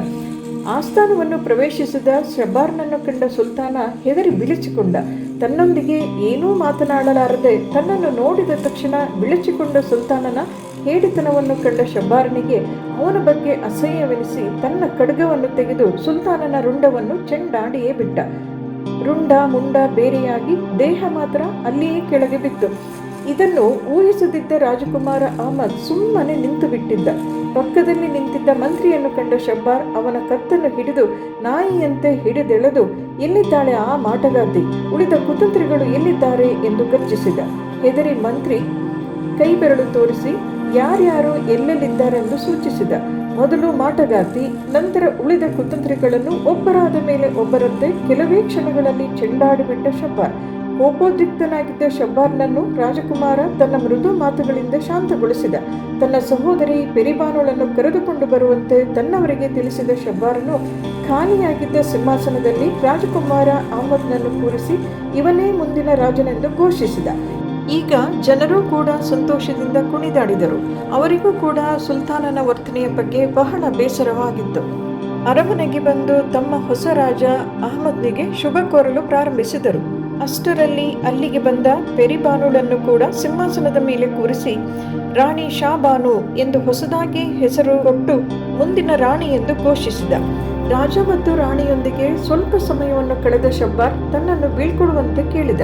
ಆಸ್ಥಾನವನ್ನು ಪ್ರವೇಶಿಸಿದ ಶಬಾರ್ನನ್ನು ಕಂಡ ಸುಲ್ತಾನ ಹೆದರಿ ಬಿಳಿಚಿಕೊಂಡ ತನ್ನೊಂದಿಗೆ ಏನೂ ಮಾತನಾಡಲಾರದೆ ತನ್ನನ್ನು ನೋಡಿದ ತಕ್ಷಣ ಬಿಳಿಚಿಕೊಂಡ ಸುಲ್ತಾನನ ಹೇಡಿತನವನ್ನು ಕಂಡ ಶಬ್ಬಾರನಿಗೆ ಅವನ ಬಗ್ಗೆ ಅಸಹ್ಯವೆನಿಸಿ ತನ್ನ ಖಡ್ಗವನ್ನು ತೆಗೆದು ಸುಲ್ತಾನನ ರುಂಡವನ್ನು ಚೆಂಡಾಡಿಯೇ ಬಿಟ್ಟ. ರುಂಡ, ಮುಂಡ ಬೇರೆಯಾಗಿ ದೇಹ ಮಾತ್ರ ಅಲ್ಲಿಯೇ ಕೆಳಗೆ ಬಿತ್ತು. ಇದನ್ನು ಊಹಿಸದಿದ್ದ ರಾಜಕುಮಾರ ಅಹಮದ್ ಸುಮ್ಮನೆ ನಿಂತು ಬಿಟ್ಟಿದ್ದ ಪಕ್ಕದಲ್ಲಿ ನಿಂತಿದ್ದ ಮಂತ್ರಿಯನ್ನು ಕಂಡ ಶಬ್ಬಾರ್ ಅವನ ಕತ್ತನ್ನು ಹಿಡಿದು ನಾಯಿಯಂತೆ ಹಿಡಿದೆಳೆದು, ಎಲ್ಲಿದ್ದಾಳೆ ಆ ಮಾಟಗಾತಿ ಉಳಿದ ಕುತಂತ್ರಿಗಳು ಎಲ್ಲಿದ್ದಾರೆ? ಎಂದು ಗರ್ಜಿಸಿದ. ಹೆದರಿ ಮಂತ್ರಿ ಕೈ ಬೆರಳು ತೋರಿಸಿ, ಯಾರ್ಯಾರು ಎಲ್ಲೆಲ್ಲಿದ್ದಾರೆಂದು ಸೂಚಿಸಿದ. ಮೊದಲು ಮಾಟಗಾರ್ತಿ, ನಂತರ ಉಳಿದ ಕುತಂತ್ರಿಗಳನ್ನು ಒಬ್ಬರಾದ ಮೇಲೆ ಒಬ್ಬರಂತೆ, ಕೆಲವೇ ಕ್ಷಣಗಳಲ್ಲಿ ಚೆಂಡಾಡಿಬಿಟ್ಟ ಶಬ್ಬಾರ್. ಕೋಪೋದ್ರಿಕ್ತನಾಗಿದ್ದ ಶಬ್ಬಾರ್ನನ್ನು ರಾಜಕುಮಾರ ತನ್ನ ಮೃದು ಮಾತುಗಳಿಂದ ಶಾಂತಗೊಳಿಸಿದ. ತನ್ನ ಸಹೋದರಿ ಪೆರಿಬಾನೋಳನ್ನು ಕರೆದುಕೊಂಡು ಬರುವಂತೆ ತನ್ನವರಿಗೆ ತಿಳಿಸಿದ ಶಬ್ಬಾರನು ಖಾಲಿಯಾಗಿದ್ದ ಸಿಂಹಾಸನದಲ್ಲಿ ರಾಜಕುಮಾರ ಅಹಮದ್ನನ್ನು ಕೂರಿಸಿ ಇವನೇ ಮುಂದಿನ ರಾಜನೆಂದು ಘೋಷಿಸಿದ. ಈಗ ಜನರು ಕೂಡ ಸಂತೋಷದಿಂದ ಕುಣಿದಾಡಿದರು. ಅವರಿಗೂ ಕೂಡ ಸುಲ್ತಾನನ ವರ್ತನೆಯ ಬಗ್ಗೆ ಬಹಳ ಬೇಸರವಾಗಿತ್ತು. ಅರಮನೆಗೆ ಬಂದು ತಮ್ಮ ಹೊಸ ರಾಜ ಅಹಮದ್ನಿಗೆ ಶುಭ ಕೋರಲು ಪ್ರಾರಂಭಿಸಿದರು. ಅಷ್ಟರಲ್ಲಿ ಅಲ್ಲಿಗೆ ಬಂದ ಪೆರಿಬಾನುಳನ್ನು ಕೂಡ ಸಿಂಹಾಸನದ ಮೇಲೆ ಕೂರಿಸಿ, ರಾಣಿ ಶಾಬಾನು ಎಂದು ಹೊಸದಾಗಿ ಹೆಸರು ಕೊಟ್ಟು ಮುಂದಿನ ರಾಣಿ ಎಂದು ಘೋಷಿಸಿದ. ರಾಜ ಮತ್ತು ರಾಣಿಯೊಂದಿಗೆ ಸ್ವಲ್ಪ ಸಮಯವನ್ನು ಕಳೆದ ಶಬ್ಬಾರ್ ತನ್ನನ್ನು ಬೀಳ್ಕೊಡುವಂತೆ ಕೇಳಿದ.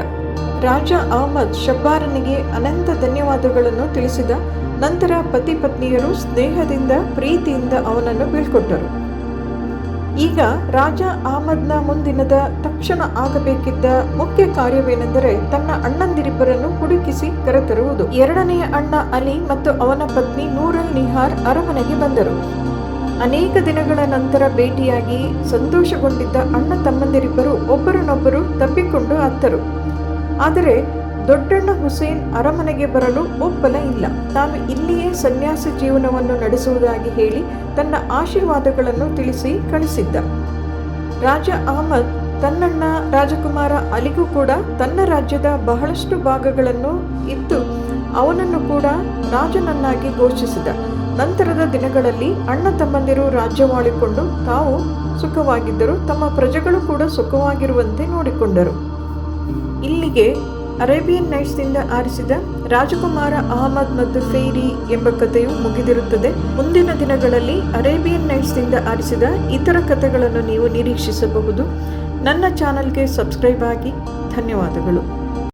ರಾಜ ಅಹಮದ್ ಶಬ್ಬಾರನಿಗೆ ಅನಂತ ಧನ್ಯವಾದಗಳನ್ನು ತಿಳಿಸಿದ, ನಂತರ ಪತಿ ಪತ್ನಿಯರು ಸ್ನೇಹದಿಂದ, ಪ್ರೀತಿಯಿಂದ ಅವನನ್ನು ಬೀಳ್ಕೊಟ್ಟರು. ಈಗ ರಾಜ ಅಹಮದ್ನ ಮುಂದಿನದ ತಕ್ಷಣ ಆಗಬೇಕಿದ್ದ ಮುಖ್ಯ ಕಾರ್ಯವೇನೆಂದರೆ ತನ್ನ ಅಣ್ಣಂದಿರಿಬ್ಬರನ್ನು ಹುಡುಕಿಸಿ ಕರೆತರುವುದು. ಎರಡನೆಯ ಅಣ್ಣ ಅಲಿ ಮತ್ತು ಅವನ ಪತ್ನಿ ನೂರಲ್ ನಿಹಾರ್ ಅರಮನೆಗೆ ಬಂದರು. ಅನೇಕ ದಿನಗಳ ನಂತರ ಭೇಟಿಯಾಗಿ ಸಂತೋಷಗೊಂಡಿದ್ದ ಅಣ್ಣ ತಮ್ಮಂದಿರಿಬ್ಬರು ಒಬ್ಬರನ್ನೊಬ್ಬರು ತಪ್ಪಿಕೊಂಡು ಅತ್ತರು ಆದರೆ ದೊಡ್ಡಣ್ಣ ಹುಸೇನ್ ಅರಮನೆಗೆ ಬರಲು ಒಪ್ಪಲ ಇಲ್ಲ. ತಾನು ಇಲ್ಲಿಯೇ ಸನ್ಯಾಸ ಜೀವನವನ್ನು ನಡೆಸುವುದಾಗಿ ಹೇಳಿ ತನ್ನ ಆಶೀರ್ವಾದಗಳನ್ನು ತಿಳಿಸಿ ಕಳಿಸಿದ್ದ. ರಾಜ ಅಹಮದ್ ತನ್ನಣ್ಣ ರಾಜಕುಮಾರ ಅಲಿಗೂ ಕೂಡ ತನ್ನ ರಾಜ್ಯದ ಬಹಳಷ್ಟು ಭಾಗಗಳನ್ನು ಇತ್ತು. ಅವನನ್ನು ಕೂಡ ರಾಜನನ್ನಾಗಿ ಘೋಷಿಸಿದ. ನಂತರದ ದಿನಗಳಲ್ಲಿ ಅಣ್ಣ ತಮ್ಮಂದಿರು ರಾಜ್ಯವಾಳಿಕೊಂಡು ತಾವು ಸುಖವಾಗಿದ್ದರು. ತಮ್ಮ ಪ್ರಜೆಗಳು ಕೂಡ ಸುಖವಾಗಿರುವಂತೆ ನೋಡಿಕೊಂಡರು. ಇಲ್ಲಿಗೆ ಅರೇಬಿಯನ್ ನೈಟ್ಸ್ನಿಂದ ಆರಿಸಿದ ರಾಜಕುಮಾರ ಅಹಮದ್ ಮತ್ತು ಫೇರಿ ಎಂಬ ಕಥೆಯು ಮುಗಿದಿರುತ್ತದೆ. ಮುಂದಿನ ದಿನಗಳಲ್ಲಿ ಅರೇಬಿಯನ್ ನೈಟ್ಸ್ನಿಂದ ಆರಿಸಿದ ಇತರ ಕಥೆಗಳನ್ನು ನೀವು ನಿರೀಕ್ಷಿಸಬಹುದು. ನನ್ನ ಚಾನಲ್ಗೆ ಸಬ್ಸ್ಕ್ರೈಬ್ ಆಗಿ. ಧನ್ಯವಾದಗಳು.